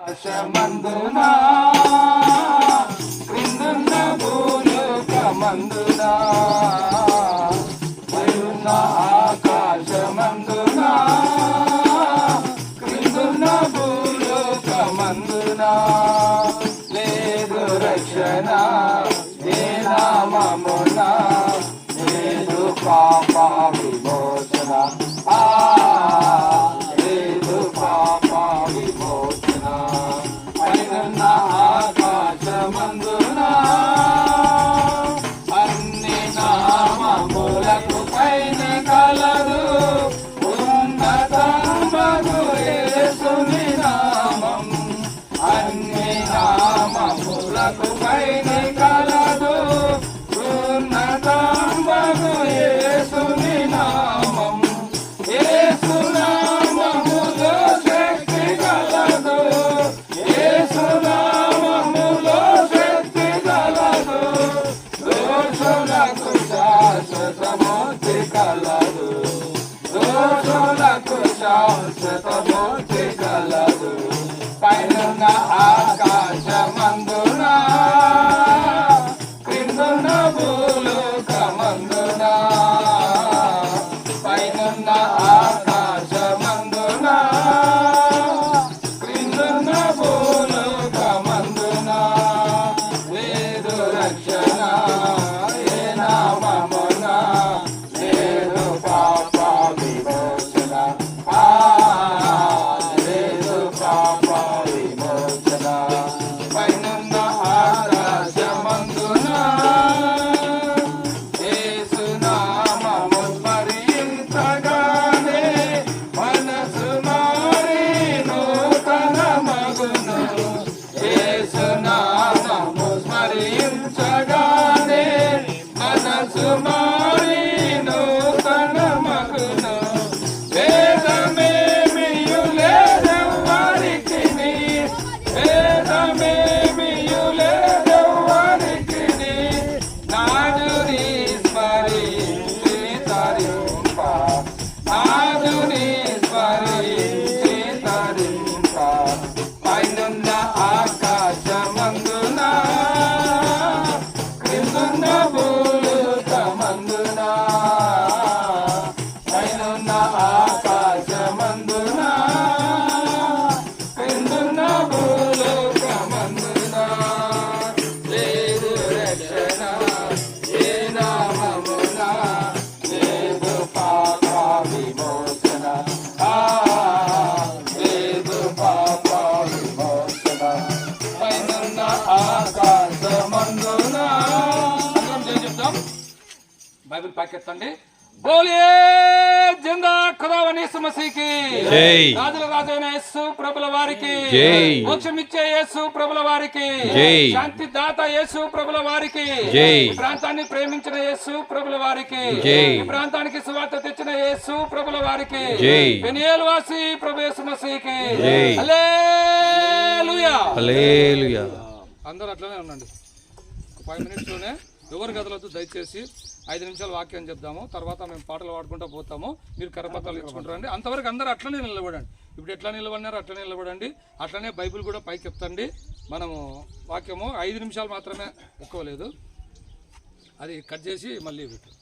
ఆకాశమందునా క్రిందున్న భూలోకమందునా? పైనున్న Santa Mônica. Bible పాకెత్తండి బోలియే జిందా ఖుదావని సమసీకి జై. రాజుల రాజైన యేసు ప్రభుల వారికి జై. మోక్షమిచ్చే యేసు ప్రభుల వారికి జై. శాంతి దాత యేసు ప్రభుల వారికి జై. ఈ ప్రాంతాన్ని ప్రేమించిన యేసు ప్రభుల వారికి జై. ప్రాంతానికి సువార్త తెచ్చిన యేసు ప్రభుల వారికి జై. వాసి ప్రభు యేసు మసీకి జై. హల్లెలూయా హల్లెలూయా అందరూ అట్లనే ఉండండి ఒక ఫైవ్ మినిట్స్లోనే ఎవరి గదులతో దయచేసి ఐదు నిమిషాలు వాక్యం చెప్దాము తర్వాత మేము పాటలు పాడుకుంటూ పోతాము. మీరు కరపత్రాలు ఇచ్చుకుంటారండి అంతవరకు అందరూ అట్లనే నిలబడండి. ఇప్పుడు ఎట్లా నిలబడినారో అట్లనే నిలబడండి. అట్లనే బైబిల్ కూడా పైకి చెప్తండి. మనము వాక్యము ఐదు నిమిషాలు మాత్రమే ఎక్కువ లేదు. అది కట్ చేసి మళ్ళీ పెట్టు.